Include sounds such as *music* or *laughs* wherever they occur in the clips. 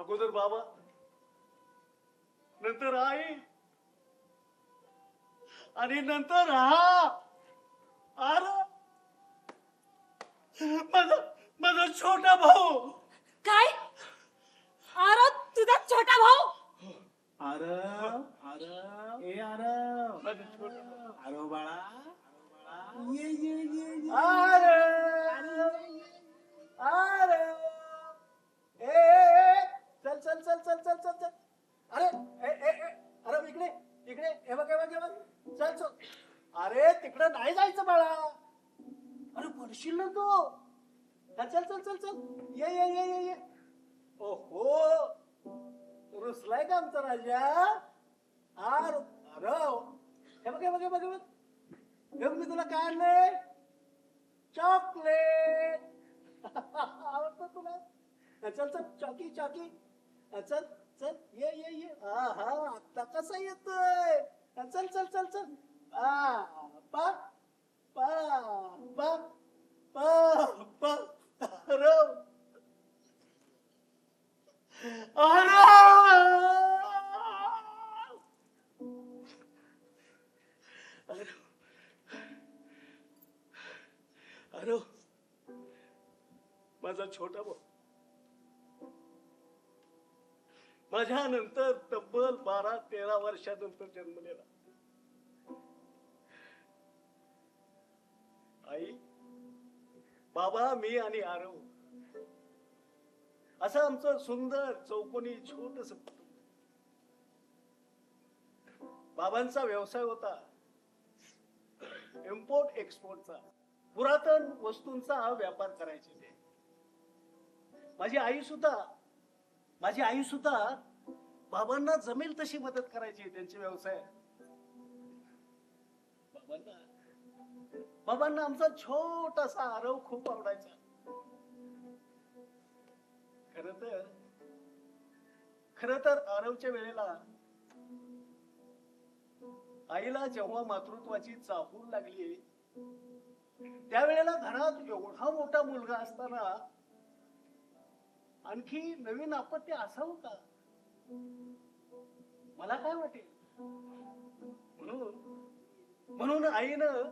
अगोदर बाबा नंतर आई आणि नंतर हा आरा माझा माझा छोटा भाऊ. काय? आरो तुझा छोटा भाऊ? आरव आरव ए आरव माझा छोटा भाऊ. आरव बाळा ये ये ये ए, ए, चल चल चल चल चल चल चल. अरे ए, ए, ए, अरे इकडे इकडे हे बघ हे बघ हे बघ. चल चल. अरे तिकडे नाही जायचं बाळा. अरे पडशील ना तू. चल चल चल चल चल. ये ये ये ये ये. ओहो. रुसलाय का आमचा राजा? आर अरे हो. हे. बघ हे बघ हे बघ हे बघ. हे बघ मी तुला काय आणलंय? चॉकलेट. *laughs* आवडतं तुला? चल चल चॉकी चॉकी. हा, चल चल ये ये ये. हा हा आता कसा येतोय? हा, चल चल चल चल. आ पा पा पा पा पा अरे माझा छोटा भाऊ. माझ्या नंतर तब्बल बारा तेरा वर्षानंतर जन्मलेला आई बाबा मी आणि आरव. असं आमचं सुंदर चौकोनी छोटस बाबांचा व्यवसाय होता. इम्पोर्ट एक्सपोर्टचा पुरातन वस्तूंचा व्यापार करायचे ते. माझी आई सुद्धा माझी आई सुद्धा बाबांना जमेल तशी मदत करायची त्यांचे व्यवसाय. बाबांना? बाबांना आमचा छोटासा आरव खूप आवडायचा. खर तर खर तर आरवच्या वेळेला आईला जेव्हा मातृत्वाची चाहूल लागली त्यावेळेला घरात एवढा मोठा मुलगा असताना आणखी नवीन आपत्ती असावं का? मला काय वाटेल? म्हणून म्हणून आईनं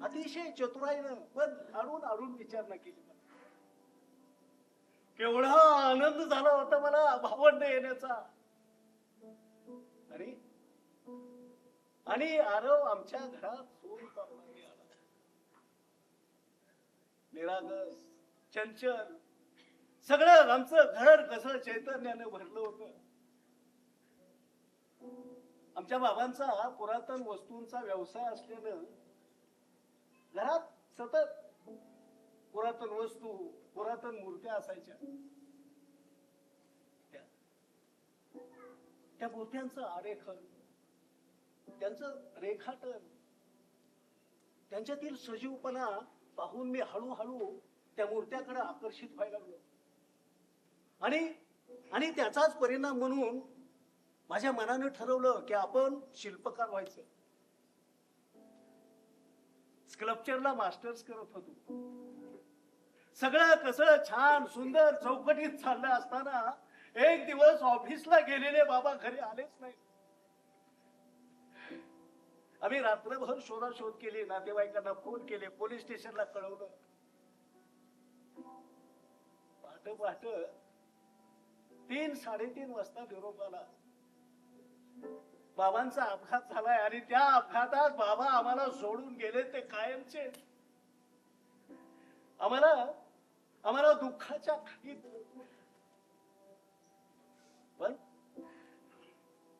अतिशय चतुराईनं पण अडून आडून विचारणा केली केवढा आनंद झाला होता मला भावंड येण्याचा. आणि आणि आरव आमच्या घरात सोन निरागस चंचल सगळं आमचं घर कसं चैतन्याने भरलं होतं. आमच्या बाबांचा पुरातन वस्तूंचा व्यवसाय असल्यानं घरात सतत पुरातन वस्तू पुरातन मूर्त्या असायच्या. त्या- त्या मूर्त्यांचं आरेखन त्यांचं रेखाटन त्यांच्यातील सजीवपणा पाहून मी हळूहळू त्या मूर्त्याकडे आकर्षित व्हायला लागलो. आणि आणि त्याचाच परिणाम म्हणून माझ्या मनानं ठरवलं की आपण शिल्पकार व्हायचं. स्कल्पचरला मास्टर्स करत होतो. सगळं कसं छान सुंदर चौकटीत चाललं असताना एक दिवस ऑफिसला गेलेले बाबा घरी आलेच नाही आम्ही रात्रभर शोधाशोध केली नातेवाईकांना फोन केले पोलीस स्टेशनला कळवलं. पाहत पाहत तीन साडेतीन वाजता निरोप आला. बाबांचा अपघात झालाय आणि त्या अपघातात बाबा आम्हाला सोडून गेले ते कायमचे. आम्हाला आम्हाला दुःखाच्या खाईत पण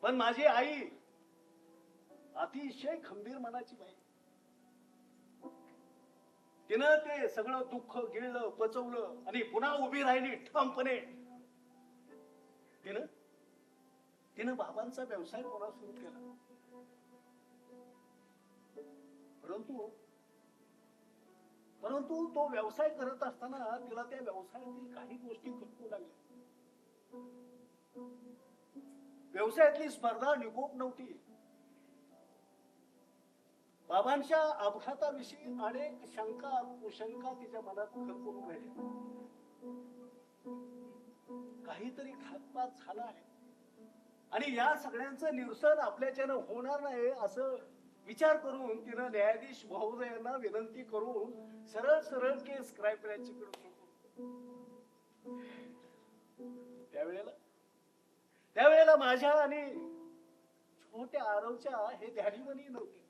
पण माझी आई अतिशय खंबीर मनाची बाई. तिनं ते सगळं दुःख गिळलं पचवलं आणि पुन्हा उभी राहिली ठामपणे. तिनं तिनं बाबांचा व्यवसाय पुन्हा सुरू केला. परंतु परंतु तो व्यवसाय करत असताना तिला त्या व्यवसायातील काही गोष्टी खटकू लागल्या. व्यवसायातली स्पर्धा निकोप नव्हती. बाबांच्या अपघाताविषयी अनेक शंका कुशंका तिच्या मनात खरपून राहिल्या. काहीतरी घातपात झाला आहे. आणि या सगळ्यांचं निरसन आपल्याच्यानं होणार नाही असं विचार करून तिनं न्यायाधीश महोदयांना विनंती करून सरळ सरळ केस क्राईम त्यावेळेला त्यावेळेला माझ्या आणि छोट्या आरवच्या हे ध्यानीमनी नव्हते.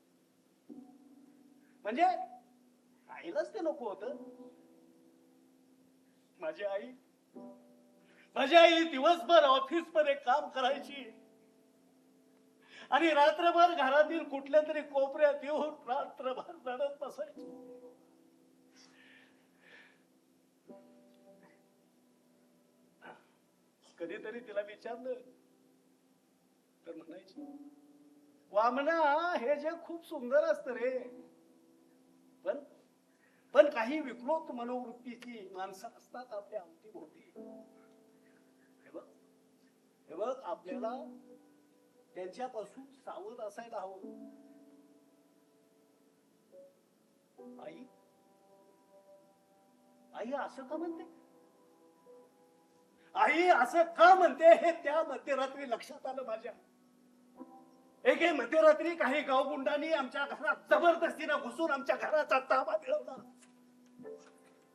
म्हणजे आईलाच ते नको होत. माझी आई माझी दिवसभर ऑफिसमध्ये काम करायची. आणि रात्रभर घरातील कुठल्या तरी कोपऱ्यात येऊन रात्रभर रडत बसायची. कधीतरी तिला विचारलं. तर म्हणायची वामना हे जे खूप सुंदर असत रे. पण पण काही विकृत मनोवृत्तीची माणसं असतात आपल्या अवतीभोवती हे बघ आपल्याला त्यांच्यापासून सावध असायला हवं. आई? आई असं का म्हणते? आई असं का म्हणते? हे त्या मध्यरात्री लक्षात आलं माझ्या. एक मध्यरात्री काही गावगुंडांनी आमच्या घरात जबरदस्तीनं घुसून आमच्या घराचा ताबा मिळवला.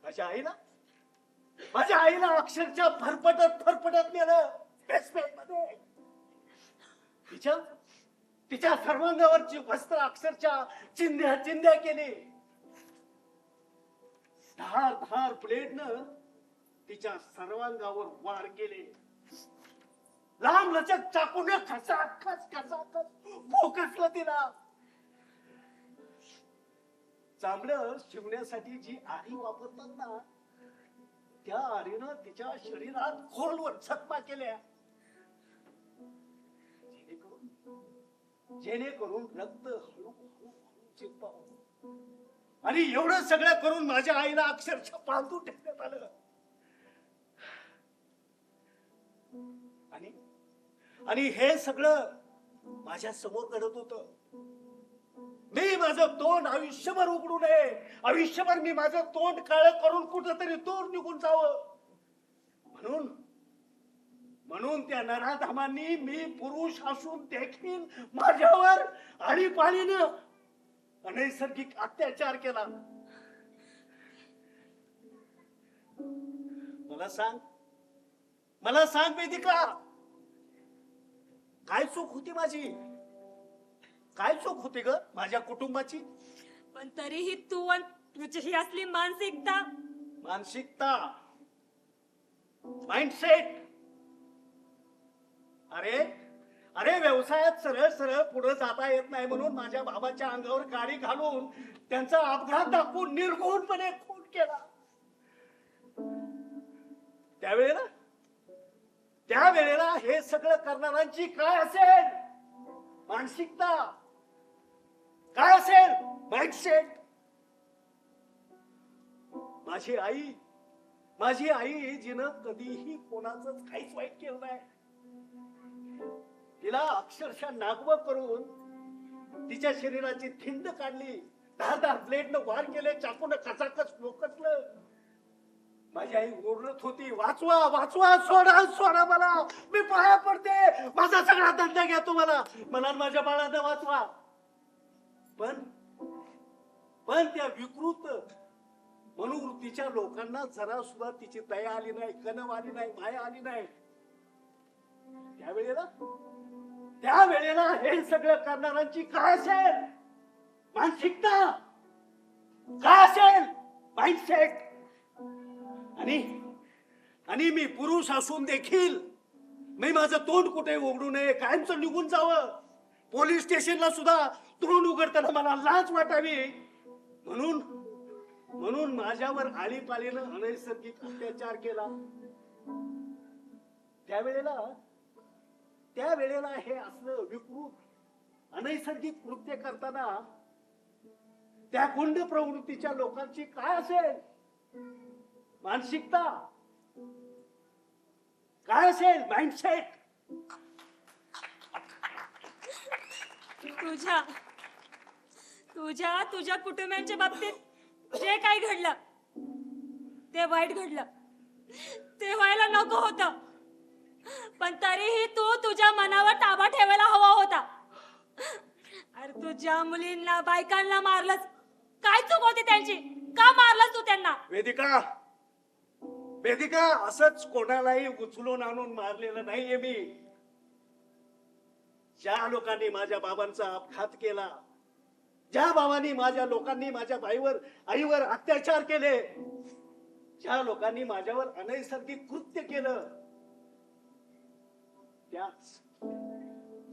माझ्या आईला? माझ्या आईला अक्षरशः फरफटत फरफटत नेलं. बेसमेंटमध्ये तिच्या तिच्या सर्वांगावरची वस्त्र अक्षरशः चिंध्या चिंध्या केली. धार धार प्लेटनं तिच्या सर्वांगावर वार केले. लांब लचक चाकून खसा खस खसा खस फोकसलं तिला. चांबड शिवण्यासाठी जी आरी वापरतात ना त्या आरीनं तिच्या शरीरात खोलवर जखमा केल्या. जेणेकरून रक्त हळू हळू हळू आणि एवढं सगळं करून माझ्या आईला अक्षरशः बांधून ठेवण्यात आलं. आणि आणि हे सगळं माझ्यासमोर घडत होत. मी माझं तोंड आयुष्यभर उघडू नये. आयुष्यभर मी माझं तोंड काळ करून कुठंतरी दूर निघून जावं. म्हणून म्हणून त्या नराधामांनी मी पुरुष असून देखील माझ्यावर आळीपाळीनं अनैसर्गिक अत्याचार केला. मला सांग. मला सांग वेदिका. काय चूक होती माझी? काय चूक होती ग माझ्या कुटुंबाची? पण तरीही तू आणि तुझी ही असली मानसिकता मानसिकता. माइंडसेट अरे अरे व्यवसायात सरळ सरळ पुढे जाता येत नाही म्हणून माझ्या बाबाच्या अंगावर गाडी घालून त्यांचा अपघात दाखवून निर्घुणपणे खून केला. त्यावेळेला त्यावेळेला हे सगळं करणाऱ्यांची काय असेल? मानसिकता. काय असेल? माइंडसेट माझी आई माझी आई जिनं कधीही कोणाच काहीच वाईट केलं नाही. तिला अक्षरशः नागव करून तिच्या शरीराची थिंड काढली. दहा दहा ब्लेडनं वार केले चाकून कचाकच लोकटलं माझी आई ओरडत होती वाचवा वाचवा सोडा सोडा मला. मी पाया पडते. माझा सगळा धंदा घ्या तुम्हाला. मला माझ्या बाळांना वाचवा. पण पण त्या विकृत मनोवृत्तीच्या लोकांना जरा सुद्धा तिची दया आली नाही कनव आली नाही माया आली नाही. त्यावेळेला त्यावेळेला हे सगळं करणाऱ्यांची काय असेल? मानसिकता? काय असेल? माइंडसेट आणि आणि मी पुरुष असून देखील मी माझं तोंड कुठे उघडू नये? कायमचं निघून जावं. पोलीस स्टेशनला सुद्धा तोंड उघडताना मला लाच वाटावी. म्हणून म्हणून माझ्यावर आळीपालीनं अनैसर्गिक अत्याचार केला. त्यावेळेला त्या वेळेला हे असलं विकृत अनैसर्गिक कृत्य करताना त्या गुंड प्रवृत्तीच्या लोकांची काय असेल? मानसिकता? काय असेल? माइंडसेट तुझ्या तुझ्या तुझ्या कुटुंबियांच्या बाबतीत जे काही घडलं ते वाईट घडलं. ते व्हायला नको होतं. पण तरीही तू तुझ्या मनावर ताबा ठेवायला हवा होता. अरे तू ज्या मुलींना बायकांना मारलंस. काय चूक होती त्यांची? का मारलंस तू त्यांना? वेदिका वेदिका असंच कोणालाही उचलून आणून मारलेलं नाहीये मी. ज्या लोकांनी माझ्या बाबांचा अपघात केला ज्या बाबांनी माझ्या लोकांनी माझ्या बाईवर आईवर अत्याचार केले ज्या लोकांनी माझ्यावर अनैसर्गिक कृत्य केलं त्याच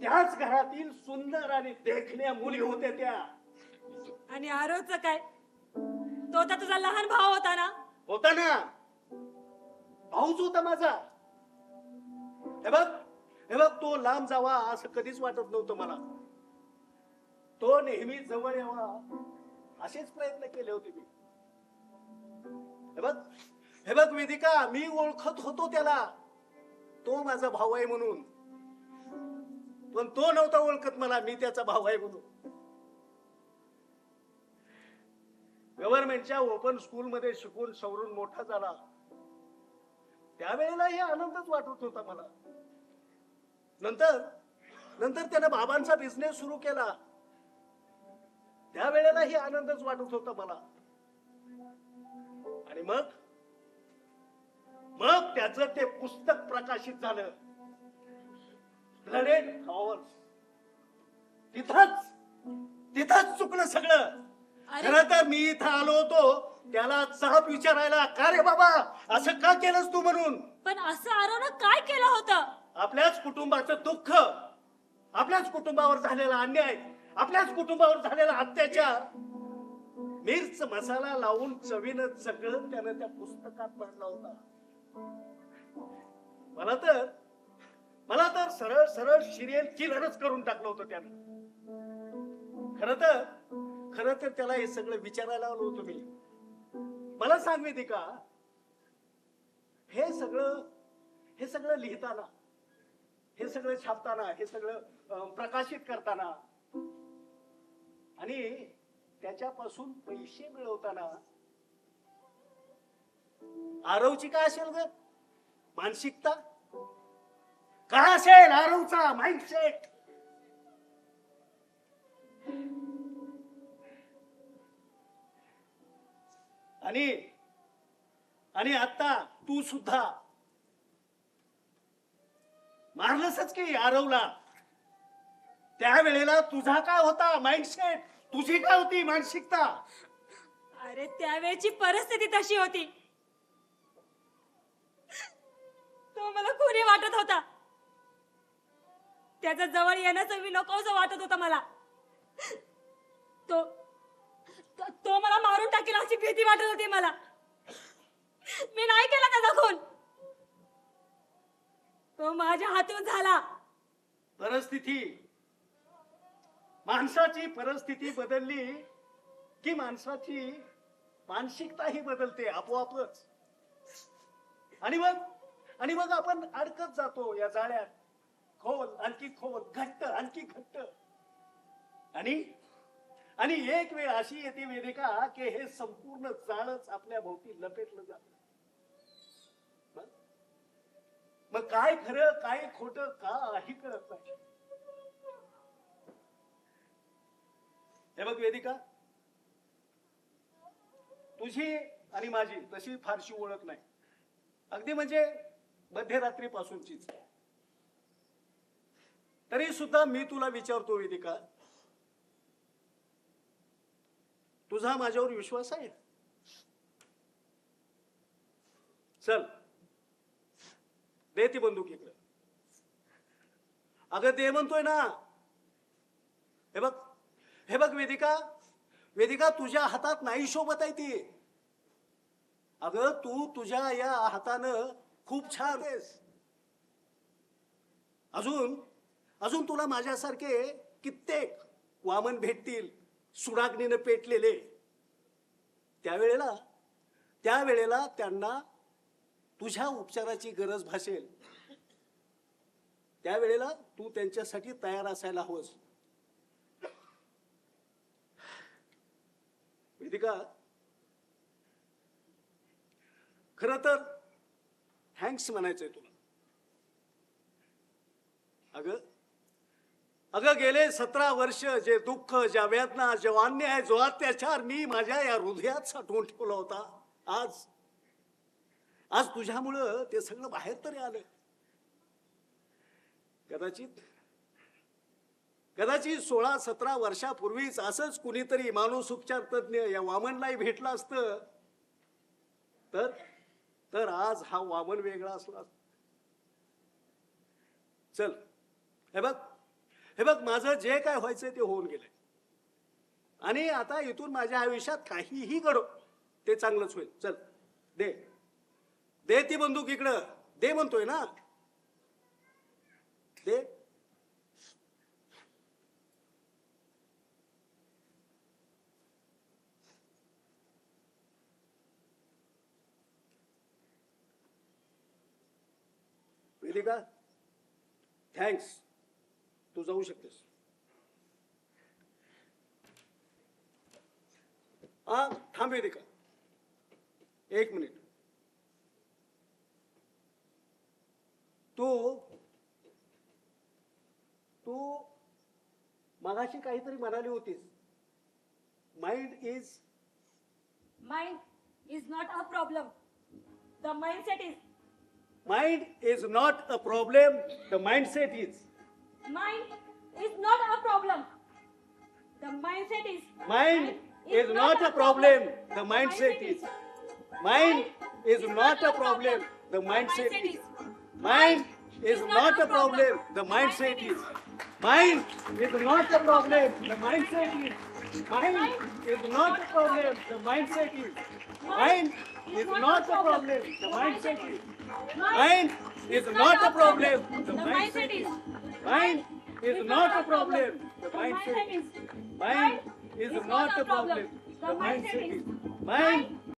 त्याच घरातील सुंदर आणि देखण्या मुली होत्या त्या. आणि आरोच काय? तो तर तुझा लहान भाव होता ना? होता ना. भाऊच होता माझा. हे बघ हे बघ तो लांब जावा असं कधीच वाटत नव्हतं मला. तो नेहमी जवळ यावा असेच प्रयत्न केले होते मी. हे बघ हे बघ वेदिका मी ओळखत होतो त्याला. तो माझा भाऊ आहे म्हणून. पण तो नव्हता ओळखत मला मी त्याचा भाऊ आहे म्हणून. गव्हर्नमेंटच्या ओपन स्कूल मध्ये शिकून सवरून मोठा झाला. त्यावेळेला हे आनंदच वाटत होता मला. नंतर नंतर त्याने बाबांचा बिझनेस सुरू केला. त्यावेळेला हे आनंदच वाटत होता मला. आणि मग मग त्याचं ते पुस्तक प्रकाशित झालं. ब्लडेड फ्लॉवर्स तिथंच तिथंच चुकलं सगळं. खरं तर मी इथं आलो होतो त्याला चाप विचारायला का रे बाबा असं का केलंस तू म्हणून? पण असं आरोनं काय केलं होतं? आपल्याच कुटुंबाचं दुःख आपल्याच कुटुंबावर झालेला अन्याय आपल्याच कुटुंबावर झालेला अत्याचार. मिर्च मसाला लावून चवीनं सगळं त्यानं त्या पुस्तकात मांडला होता. मला तर मला तर सरळ सरळ सिरियल किलरच करून टाकलं होतं त्यानं. खर तर खर तर त्याला हे सगळं विचारायला आलो होतो मी. मला सांग का हे सगळं हे सगळं लिहिताना हे सगळं छापताना हे सगळं प्रकाशित करताना आणि त्याच्यापासून पैसे मिळवताना आरवची काय असेल ग? मानसिकता? का असेल आरवचा माइंडसेट आणि आणि आता तू सुद्धा मारलंसच की आरवला. त्यावेळेला तुझा काय होता माइंडसेट तुझी काय होती मानसिकता? अरे त्यावेळची परिस्थिती तशी होती. तो मला खुरी वाटत होता? त्याच्याजवळ येण्याचं मी नको असं वाटत होतं मला. तो तो- तो मला मारून टाकेल अशी भीती वाटत होती मला. मी नाही केला त्याचा खून. तो माझ्या हातून झाला. परिस्थिती. माणसाची परिस्थिती बदलली की माणसाची मानसिकताही बदलते आपोआपच. आणि मग आणि मग आपण अडकत जातो या जाळ्यात. खोल आणखी खोल घट्ट आणखी घट्ट. आणि आणि एक वेळ अशी येते वेदिका की हे संपूर्ण जाळच आपल्या भोवती लपेटलं जात. मग काय खरं काय खोट काही कळत नाही. हे बघ वेदिका. तुझी आणि माझी तशी फारशी ओळख नाही. अगदी म्हणजे मध्यरात्रीपासूनचीच. तरी सुद्धा मी तुला विचारतो वेदिका. तुझा माझ्यावर विश्वास आहे? चल. दे ती बंदूक इकडे. अगं दे म्हणतोय ना. हे बघ हे बघ वेदिका. वेदिका तुझ्या हातात नाही शोभत आहे ती. अगं तू तुझ्या या हातानं खूप छान आहेस. अजून अजून तुला माझ्यासारखे कित्येक वामन भेटतील सुडाग्नीनं पेटलेले. त्यावेळेला त्यावेळेला त्यांना तुझ्या उपचाराची गरज भासेल. त्यावेळेला तू त्यांच्यासाठी तयार असायला हवंस. वेदिका खर तर थँक्स म्हणायचंय तुला. अगं अगं गेले सतरा वर्ष जे दुःख ज्या वेदना जो अन्याय जो अत्याचार मी माझ्या या हृदयात साठवून ठेवला होता आज आज तुझ्यामुळं ते सगळं बाहेर तरी आलं. कदाचित कदाचित सोळा सतरा वर्षापूर्वीच असंच कुणीतरी मानस उपचार तज्ज्ञ या वामनलाही भेटलं असतं. तर तर आज हा वामन वेगळा असला चल हे बघ. हे बघ माझं जे काय व्हायचं ते होऊन गेलंय. आणि आता इथून माझ्या आयुष्यात काहीही घडो ते चांगलंच होईल. चल दे. दे ती बंदूक इकडं. दे म्हणतोय ना. दे. का थँक्स तू जाऊ शकतेस. हा थांब वेदिका एक मिनिट. तू तू मगाशी काहीतरी म्हणाली होतीस. Mind is Mind is not a problem. The mindset is. Mind is not a problem the mindset is Mind is not a problem. The mindset is. Mind is not a problem. The mindset is. Mind is not a problem. The mindset is. Mind is not a problem. The mindset is. Mind is not a problem. The mindset is. Mind is not a problem. The mindset is. Mind is not a problem. The mindset is. Mind is not a problem. The mindset is. Mind is not a problem. The mindset is. Mind is not a problem. The mindset is. Mind